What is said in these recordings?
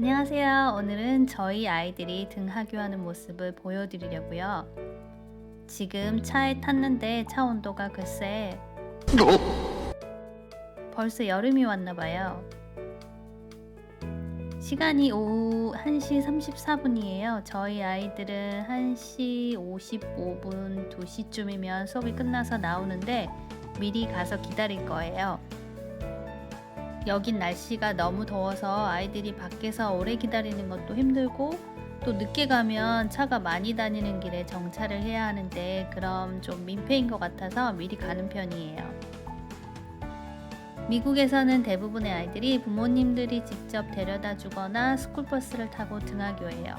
안녕하세요. 오늘은 저희 아이들이 등하교하는 모습을 보여드리려고요. 지금 차에 탔는데 차 온도가 글쎄 벌써 여름이 왔나 봐요. 시간이 오후 1시 34분이에요. 저희 아이들은 1시 55분, 2시쯤이면 수업이 끝나서 나오는데 미리 가서 기다릴 거예요. 여긴 날씨가 너무 더워서 아이들이 밖에서 오래 기다리는 것도 힘들고 또 늦게 가면 차가 많이 다니는 길에 정차를 해야 하는데 그럼 좀 민폐인 것 같아서 미리 가는 편이에요. 미국에서는 대부분의 아이들이 부모님들이 직접 데려다 주거나 스쿨버스를 타고 등하교해요.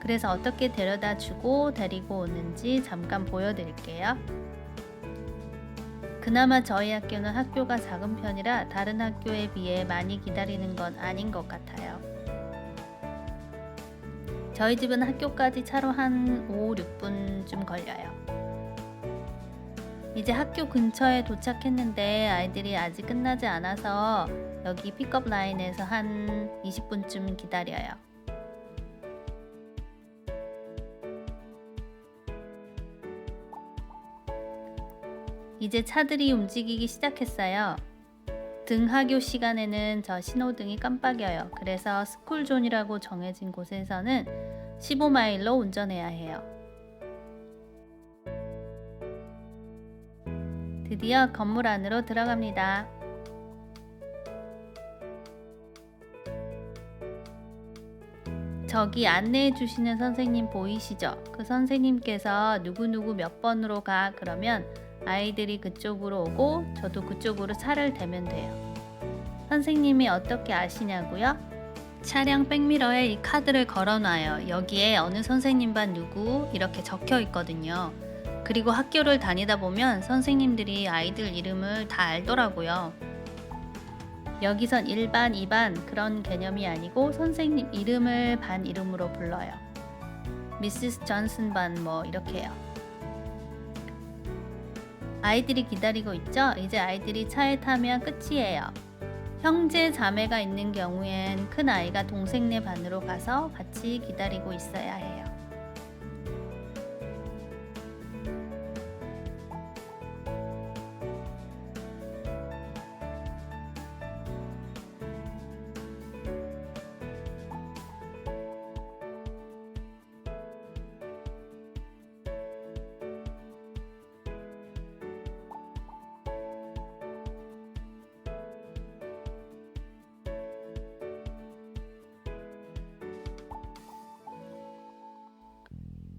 그래서 어떻게 데려다 주고 데리고 오는지 잠깐 보여드릴게요. 그나마 저희 학교는 학교가 작은 편이라 다른 학교에 비해 많이 기다리는 건 아닌 것 같아요. 저희 집은 학교까지 차로 한 5, 6분쯤 걸려요. 이제 학교 근처에 도착했는데 아이들이 아직 끝나지 않아서 여기 픽업 라인에서 한 20분쯤 기다려요. 이제 차들이 움직이기 시작했어요. 등하교 시간에는 저 신호등이 깜빡여요. 그래서 스쿨존이라고 정해진 곳에서는 15마일로 운전해야 해요. 드디어 건물 안으로 들어갑니다. 저기 안내해 주시는 선생님 보이시죠? 그 선생님께서 누구누구 몇 번으로 가 그러면 아이들이 그쪽으로 오고 저도 그쪽으로 차를 대면 돼요. 선생님이 어떻게 아시냐고요? 차량 백미러에 이 카드를 걸어놔요. 여기에 어느 선생님 반 누구 이렇게 적혀 있거든요. 그리고 학교를 다니다 보면 선생님들이 아이들 이름을 다 알더라고요. 여기선 1반, 2반 그런 개념이 아니고 선생님 이름을 반 이름으로 불러요. 미시스 존슨 반 뭐 이렇게요. 아이들이 기다리고 있죠? 이제 아이들이 차에 타면 끝이에요. 형제 자매가 있는 경우엔 큰 아이가 동생네 반으로 가서 같이 기다리고 있어야 해요.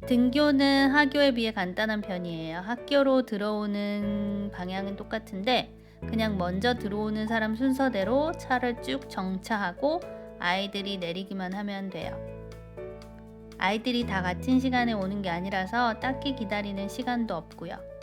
등교는 하교에 비해 간단한 편이에요. 학교로 들어오는 방향은 똑같은데 그냥 먼저 들어오는 사람 순서대로 차를 쭉 정차하고 아이들이 내리기만 하면 돼요. 아이들이 다 같은 시간에 오는 게 아니라서 딱히 기다리는 시간도 없고요.